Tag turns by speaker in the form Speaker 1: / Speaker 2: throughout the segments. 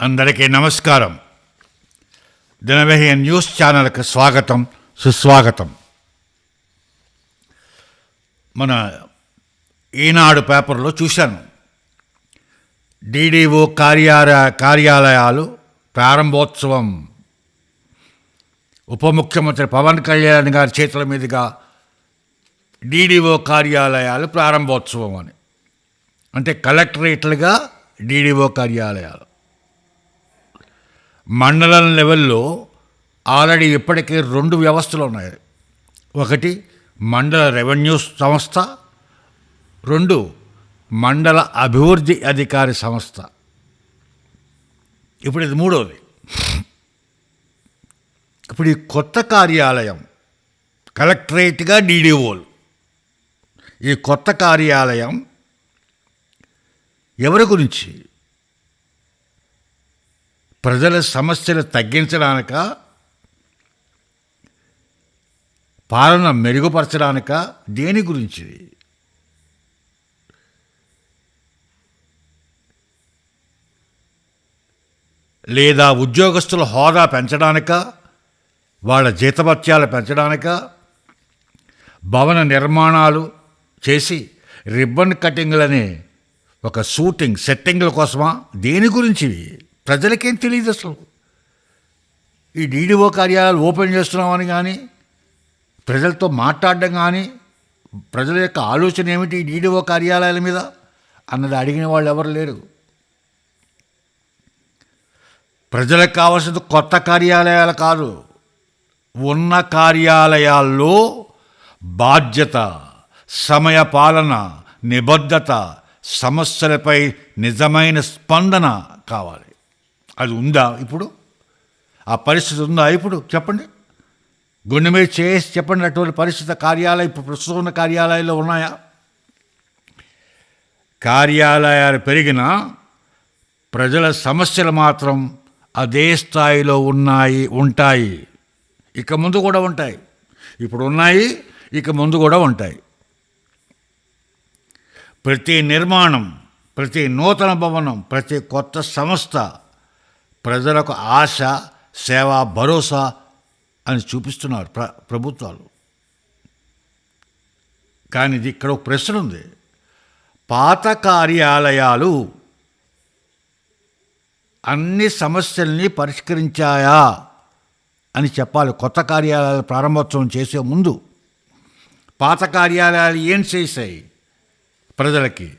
Speaker 1: అందరికీ నమస్కారం. దినవహి న్యూస్ ఛానల్కి స్వాగతం సుస్వాగతం. మన ఈనాడు పేపర్లో చూశాను. డిడిఓ కార్యాలయ కార్యాలయాలు ప్రారంభోత్సవం. ఉప ముఖ్యమంత్రి పవన్ కళ్యాణ్ గారి చేతుల మీదుగా డిడిఓ కార్యాలయాలు ప్రారంభోత్సవం అని. అంటే కలెక్టరేట్లుగా డిడిఓ కార్యాలయాలు. మండలం లెవెల్లో ఆల్రెడీ ఇప్పటికే రెండు వ్యవస్థలు ఉన్నాయి. ఒకటి మండల రెవెన్యూ సంస్థ రెండు మండల అభివృద్ధి అధికారి సంస్థ. ఇప్పుడు ఇది మూడవది ఇప్పుడు ఈ కొత్త కార్యాలయం కలెక్టరేట్గా డీడీఓలు. ఈ కొత్త కార్యాలయం ఎవరి గురించి? ప్రజల సమస్యలు తగ్గించడానిక పాలన మెరుగుపరచడానిక దేని గురించి? లేదా ఉద్యోగస్తుల హోదా పెంచడానిక వాళ్ళ జీతభత్యాలు పెంచడానిక భవన నిర్మాణాలు చేసి రిబ్బన్ కటింగ్లని ఒక షూటింగ్ సెట్టింగ్ల కోసమా? దేని గురించివి ప్రజలకేం తెలియదు అసలు. ఈ డీడీఓ కార్యాలయాలు ఓపెన్ చేస్తున్నామని కానీ ప్రజలతో మాట్లాడడం కానీ ప్రజల యొక్క ఆలోచన ఏమిటి ఈ డీడీఓ కార్యాలయాల మీద అన్నది అడిగిన వాళ్ళు ఎవరు లేరు. ప్రజలకు కావాల్సింది కొత్త కార్యాలయాలు కాదు ఉన్న కార్యాలయాల్లో బాధ్యత సమయ పాలన నిబద్ధత సమస్యలపై నిజమైన స్పందన కావాలి. అది ఉందా ఇప్పుడు? ఆ పరిస్థితి ఉందా ఇప్పుడు? చెప్పండి. గుండె మీద చేసి చెప్పండి అటువంటి పరిస్థితి కార్యాలయం ఇప్పుడు ప్రస్తుతం ఉన్న కార్యాలయాల్లో ఉన్నాయా? కార్యాలయాలు పెరిగినా ప్రజల సమస్యలు మాత్రం అదే స్థాయిలో ఉన్నాయి ఉంటాయి. ఇక ముందు కూడా ఉంటాయి. ఇప్పుడు ఉన్నాయి ఇక ముందు కూడా ఉంటాయి. ప్రతి నిర్మాణం ప్రతి నూతన భవనం ప్రతి కొత్త సంస్థ ప్రజలకు ఆశ సేవ భరోసా అని చూపిస్తున్నారు ప్ర ప్రభుత్వాలు. కానీ ఇది ఇక్కడ ఒక ప్రశ్న ఉంది. పాత కార్యాలయాలు అన్ని సమస్యల్ని పరిష్కరించాయా అని చెప్పాలి. కొత్త కార్యాలయాలు ప్రారంభోత్సవం చేసే ముందు. పాత కార్యాలయాలు ఏం చేశాయి ప్రజలకి?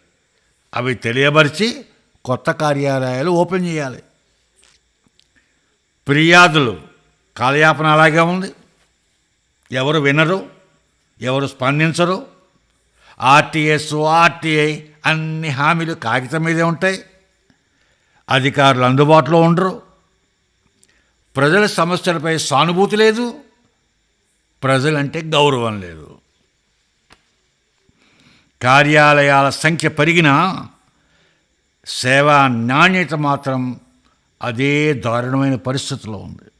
Speaker 1: అవి తెలియపరిచి కొత్త కార్యాలయాలు ఓపెన్ చేయాలి. ఫిర్యాదులు కాలయాపన అలాగే ఉంది. ఎవరు వినరు ఎవరు స్పందించరు. ఆర్టీఎస్ ఆర్టీఐ అన్ని హామీలు కాగితం మీదే ఉంటాయి. అధికారులు అందుబాటులో ఉండరు. ప్రజల సమస్యలపై సానుభూతి లేదు. ప్రజలంటే గౌరవం లేదు. కార్యాలయాల సంఖ్య పెరిగినా సేవా నాణ్యత మాత్రం అదే దారుణమైన పరిస్థితిలో ఉంది.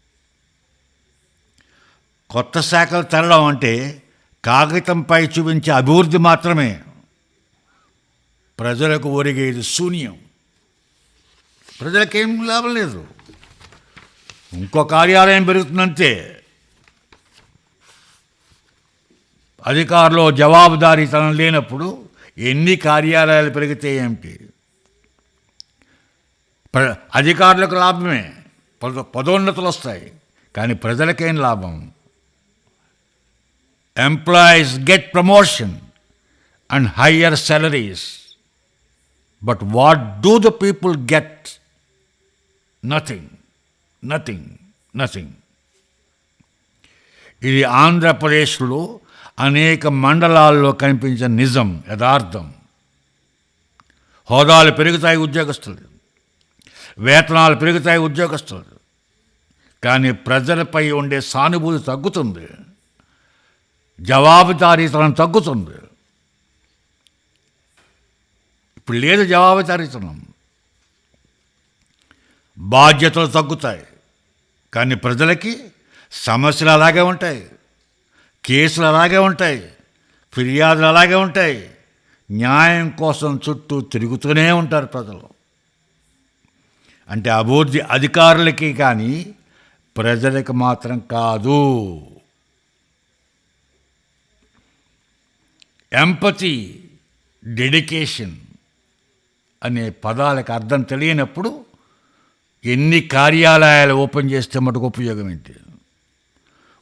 Speaker 1: కొత్త శాఖలు తెరడం అంటే కాగితంపై చూపించే అభివృద్ధి మాత్రమే. ప్రజలకు ఒరిగేది శూన్యం. ప్రజలకేం లాభం లేదు. ఇంకో కార్యాలయం పెరుగుతుందంతే అధికారులు జవాబుదారీతనం లేనప్పుడు ఎన్ని కార్యాలయాలు పెరిగితే ఏమిటి? అధికారులకు లాభమే. పద పదోన్నతులు వస్తాయి. కానీ ప్రజలకేం లాభం? Employees get promotion and higher salaries but what do the people get nothing nothing nothing ఇది ఆంధ్రప్రదేశ్లో అనేక మండలాల్లో కనిపించే నిజం యథార్థం. హోదాలు పెరుగుతాయి ఉద్యోగస్తులు. వేతనాలు పెరుగుతాయి ఉద్యోగస్తులు. కానీ ప్రజలపై ఉండే సానుభూతి తగ్గుతుంది. జవాబుదారీతనం తగ్గుతుంది. ఇప్పుడు లేదు జవాబుదారీతనం. బాధ్యతలు తగ్గుతాయి. కానీ ప్రజలకి సమస్యలు అలాగే ఉంటాయి. కేసులు అలాగే ఉంటాయి. ఫిర్యాదులు అలాగే ఉంటాయి. న్యాయం కోసం చుట్టూ తిరుగుతూనే ఉంటారు ప్రజలు. అంటే అభివృద్ధి అధికారులకి కానీ ప్రజలకు మాత్రం కాదు. ఎంపతి డెడికేషన్ అనే పదాలకు అర్థం తెలియనప్పుడు ఎన్ని కార్యాలయాలు ఓపెన్ చేస్తే మటుకు ఉపయోగం ఏంటి?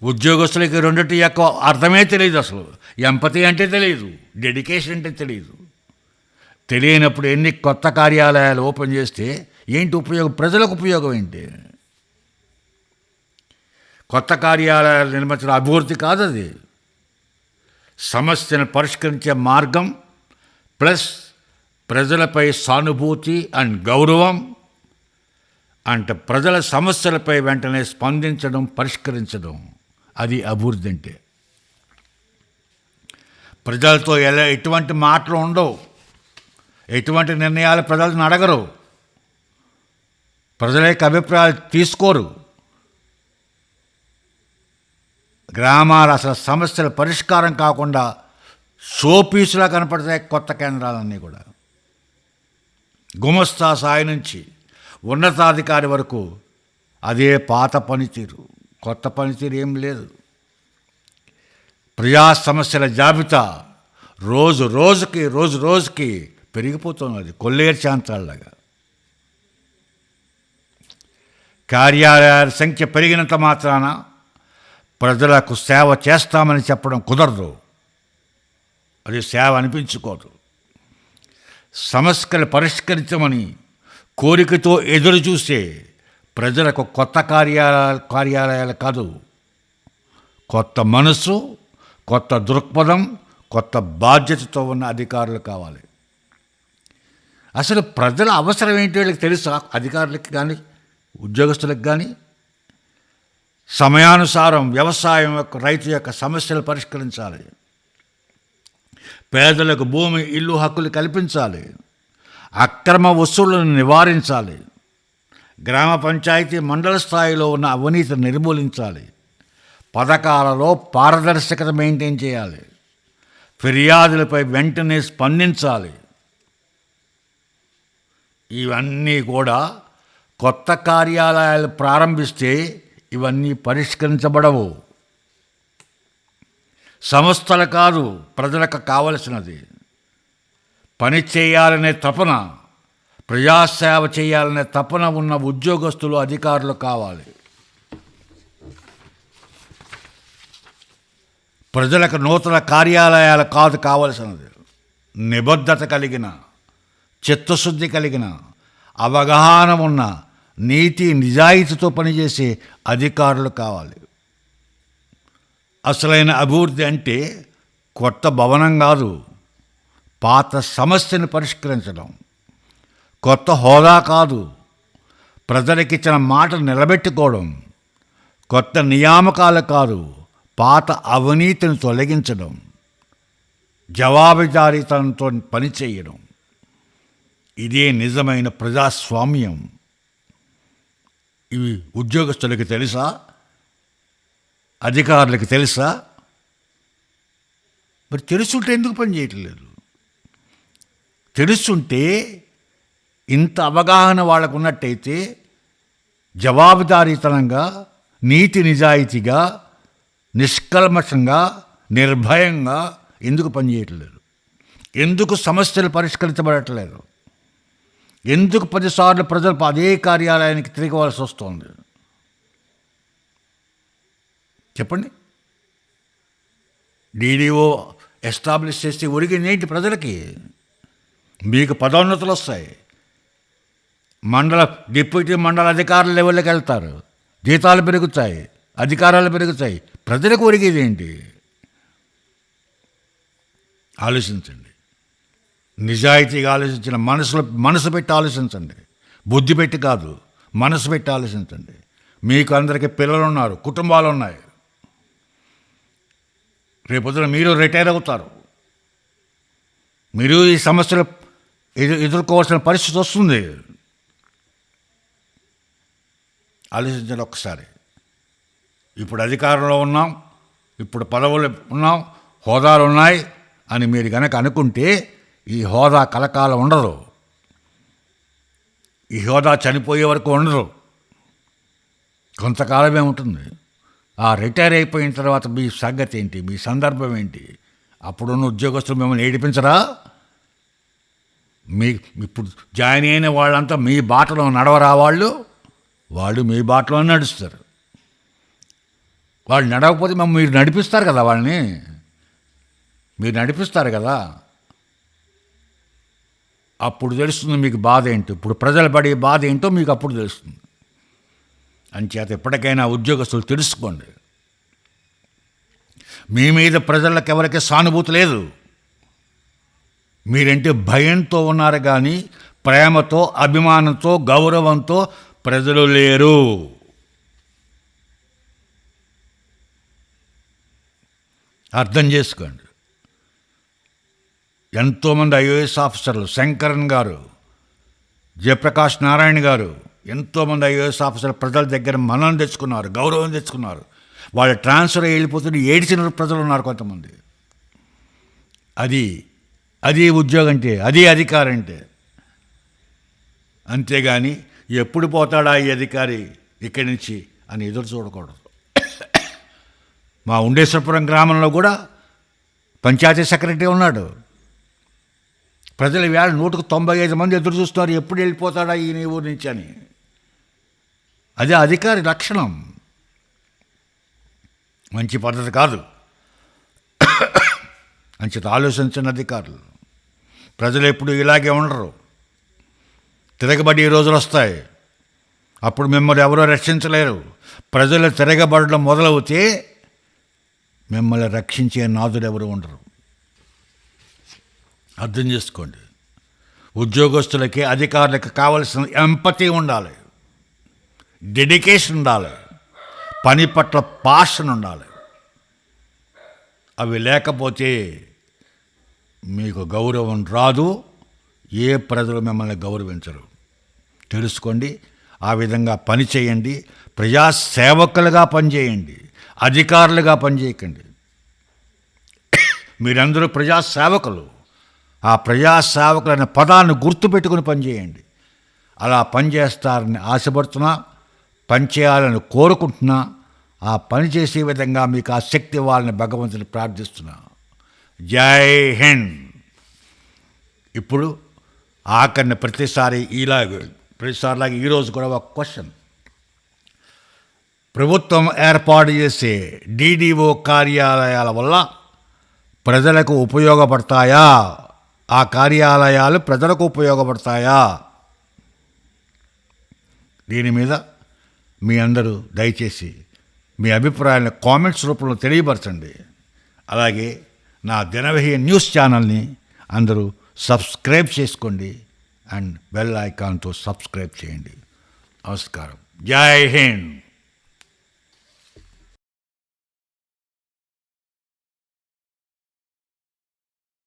Speaker 1: ఉద్యోగస్తులకి రెండిటి యొక్క అర్థమే తెలియదు అసలు. ఎంపతి అంటే తెలియదు డెడికేషన్ అంటే తెలియదు. తెలియనప్పుడు ఎన్ని కొత్త కార్యాలయాలు ఓపెన్ చేస్తే ఏంటి ఉపయోగం? ప్రజలకు ఉపయోగం ఏంటి? కొత్త కార్యాలయాలు నిర్మించడం అభివృద్ధి కాదు అది. సమస్యను పరిష్కరించే మార్గం ప్లస్ ప్రజలపై సానుభూతి అండ్ గౌరవం అంటే ప్రజల సమస్యలపై వెంటనే స్పందించడం పరిష్కరించడం. అది అభివృద్ధి అంటే. ప్రజలతో ఎలా ఎటువంటి మాటలు ఉండవు. ఎటువంటి నిర్ణయాలు ప్రజలను అడగరు. ప్రజల యొక్క అభిప్రాయాలు తీసుకోరు. గ్రామాలు అసలు సమస్యల పరిష్కారం కాకుండా షోపీసులా కనపడతాయి కొత్త కేంద్రాలన్నీ కూడా. గుమస్తా సాయి నుంచి ఉన్నతాధికారి వరకు అదే పాత పనితీరు. కొత్త పనితీరు ఏం లేదు. ప్రజా సమస్యల జాబితా రోజు రోజుకి రోజు రోజుకి పెరిగిపోతున్నది కొల్లేరు చాంతాళ్ళగా కార్యాలయాల సంఖ్య పెరిగినంత మాత్రాన ప్రజలకు సేవ చేస్తామని చెప్పడం కుదరదు. అది సేవ అనిపించుకోదు. సమస్యలు పరిష్కరించమని కోరికతో ఎదురు చూసే ప్రజలకు కొత్త కార్యాలయాలు కార్యాలయాలు కాదు. కొత్త మనసు కొత్త దృక్పథం కొత్త బాధ్యతతో ఉన్న అధికారులు కావాలి. అసలు ప్రజల అవసరం ఏంటి వీళ్ళకి తెలుసా? అధికారులకి కానీ ఉద్యోగస్తులకు కానీ సమయానుసారం వ్యవసాయం యొక్క రైతు యొక్క సమస్యలు పరిష్కరించాలి. పేదలకు భూమి ఇల్లు హక్కులు కల్పించాలి. అక్రమ వసూళ్ళను నివారించాలి. గ్రామ పంచాయతీ మండల స్థాయిలో ఉన్న అవినీతిని నిర్మూలించాలి. పథకాలలో పారదర్శకత మెయింటైన్ చేయాలి. ఫిర్యాదులపై వెంటనే స్పందించాలి. ఇవన్నీ కూడా కొత్త కార్యాలయాలు ప్రారంభిస్తే ఇవన్నీ పరిష్కరించబడవు. సంస్థలు కాదు ప్రజలకు కావలసినది. పని చేయాలనే తపన ప్రజాసేవ చేయాలనే తపన ఉన్న ఉద్యోగస్తులు అధికారులు కావాలి. ప్రజలకు నూతన కార్యాలయాలు కాదు కావలసినది. నిబద్ధత కలిగిన చిత్తశుద్ధి కలిగిన అవగాహన ఉన్న నీతి నిజాయితీతో పనిచేసే అధికారులు కావాలి. అసలైన అభివృద్ధి అంటే కొత్త భవనం కాదు పాత సమస్యను పరిష్కరించడం. కొత్త హోదా కాదు ప్రజలకిచ్చిన మాట నిలబెట్టుకోవడం. కొత్త నియామకాలు కాదు పాత అవినీతిని తొలగించడం. జవాబుదారీతనంతో పనిచేయడం. ఇదే నిజమైన ప్రజాస్వామ్యం. ఇవి ఉద్యోగస్తులకు తెలుసా? అధికారులకు తెలుసా? మరి తెలుసుంటే ఎందుకు పని చేయట్లేదు? తెలుసుంటే ఇంత అవగాహన వాళ్ళకు ఉన్నట్టయితే జవాబుదారీతనంగా నీతి నిజాయితీగా నిష్కల్మషంగా నిర్భయంగా ఎందుకు పనిచేయట్లేదు ఎందుకు సమస్యలు పరిష్కరించబడట్లేదు? ఎందుకు పదిసార్లు ప్రజలు అదే కార్యాలయానికి తిరగవలసి వస్తుంది? చెప్పండి. డీడీఓ ఎస్టాబ్లిష్ చేస్తే ఒరిగిందేంటి ప్రజలకి? మీకు పదోన్నతులు వస్తాయి. మండల డిప్యూటీ మండల అధికారుల లెవెల్లోకి వెళ్తారు. జీతాలు పెరుగుతాయి అధికారాలు పెరుగుతాయి. ప్రజలకు ఒరిగేది ఏంటి ఆలోచించండి. నిజాయితీగా ఆలోచించిన మనసులో మనసు పెట్టి ఆలోచించండి. బుద్ధి పెట్టి కాదు మనసు పెట్టి ఆలోచించండి. మీకు అందరికీ పిల్లలు ఉన్నారు కుటుంబాలు ఉన్నాయి. రేపొద్దున మీరు రిటైర్ అవుతారు. మీరు ఈ సమస్యలు ఎదు ఎదుర్కోవాల్సిన పరిస్థితి వస్తుంది. ఆలోచించండి ఒక్కసారి. ఇప్పుడు అధికారంలో ఉన్నాం ఇప్పుడు పదవులు ఉన్నాం హోదాలు ఉన్నాయి అని మీరు కనుక అనుకుంటే ఈ హోదా కలకాలం ఉండదు. ఈ హోదా చనిపోయే వరకు ఉండరు కొంతకాలమే ఉంటుంది. ఆ రిటైర్ అయిపోయిన తర్వాత మీ సంగతి ఏంటి? మీ సందర్భం ఏంటి? అప్పుడున్న ఉద్యోగస్తులు మిమ్మల్ని ఏడిపించరా? మీ ఇప్పుడు జాయిన్ అయిన వాళ్ళంతా మీ బాటలో నడవరా వాళ్ళు? వాళ్ళు మీ బాటలో నడుస్తారు. వాళ్ళు నడవకపోతే మమ్మల్ని మీరు నడిపిస్తారు కదా వాళ్ళని? మీరు నడిపిస్తారు కదా? అప్పుడు తెలుస్తుంది మీకు బాధ ఏంటో. ఇప్పుడు ప్రజలు పడే బాధ ఏంటో మీకు అప్పుడు తెలుస్తుంది. అంచేత ఎప్పటికైనా ఉద్యోగస్తులు తెలుసుకోండి. మీ మీద ప్రజలకు ఎవరికి సానుభూతి లేదు. మీరంటే భయంతో ఉన్నారు కానీ ప్రేమతో అభిమానంతో గౌరవంతో ప్రజలు లేరు. అర్థం చేసుకోండి. ఎంతోమంది ఐఏఎస్ ఆఫీసర్లు శంకరన్ గారు జయప్రకాష్ నారాయణ గారు ఎంతోమంది ఐఏఎస్ ఆఫీసర్లు ప్రజల దగ్గర మనం తెచ్చుకున్నారు గౌరవం తెచ్చుకున్నారు. వాళ్ళు ట్రాన్స్ఫర్ వెళ్ళిపోతుంటే ఏడిచిన ప్రజలు ఉన్నారు కొంతమంది. అది అది ఉద్యోగం అంటే అది అధికారం అంటే అంతేగాని ఎప్పుడు పోతాడా ఈ అధికారి ఇక్కడి నుంచి అని ఎదురు చూడకూడదు. మా ఉండేశ్వరపురం గ్రామంలో కూడా పంచాయతీ సెక్రటరీ ఉన్నాడు. ప్రజలు వేళ నూటికి తొంభై ఐదు మంది ఎదురు చూస్తున్నారు. ఎప్పుడు వెళ్ళిపోతాడా ఈయన ఊరి నుంచి అని. అదే అధికారి లక్షణం. మంచి పద్ధతి కాదు. మంచిది ఆలోచించిన అధికారులు. ప్రజలు ఎప్పుడు ఇలాగే ఉండరు. తిరగబడి ఈ రోజులు వస్తాయి. అప్పుడు మిమ్మల్ని ఎవరో రక్షించలేరు. ప్రజలు తిరగబడడం మొదలవుతే మిమ్మల్ని రక్షించే నాదులు ఎవరు ఉండరు. అర్థం చేసుకోండి. ఉద్యోగస్తులకి అధికారులకి కావలసిన ఎంపతి ఉండాలి. డెడికేషన్ ఉండాలి. పని పట్ల పాషన్ ఉండాలి. అవి లేకపోతే మీకు గౌరవం రాదు ఏ ప్రజలు మిమ్మల్ని గౌరవించరు. తెలుసుకోండి ఆ విధంగా పని చేయండి ప్రజాసేవకులుగా పనిచేయండి అధికారులుగా పనిచేయకండి. మీరందరూ ప్రజాసేవకులు. ఆ ప్రజాసేవకులు అనే పదాన్ని గుర్తుపెట్టుకుని పనిచేయండి. అలా పనిచేస్తారని ఆశపడుతున్నా పనిచేయాలని కోరుకుంటున్నా ఆ పని చేసే విధంగా మీకు ఆ శక్తి ఇవ్వాలని భగవంతుని ప్రార్థిస్తున్నా. జై హింద్. ఇప్పుడు ఆఖరిని ప్రతిసారి ఇలాగ ప్రతిసారిలాగే ఈరోజు కూడా ఒక క్వశ్చన్. ప్రభుత్వం ఏర్పాటు చేసే డీడీఓ కార్యాలయాల వల్ల ప్రజలకు ఉపయోగపడతాయా? ఆ కార్యాలయాలు ప్రజలకు ఉపయోగపడతాయా? దీని మీద మీ అందరూ దయచేసి మీ అభిప్రాయాలను కామెంట్స్ రూపంలో తెలియపరచండి. అలాగే నా దినవహి న్యూస్ ఛానల్ని అందరూ సబ్స్క్రైబ్ చేసుకోండి అండ్ బెల్ ఐకాన్తో సబ్స్క్రైబ్ చేయండి. నమస్కారం. జై హింద్.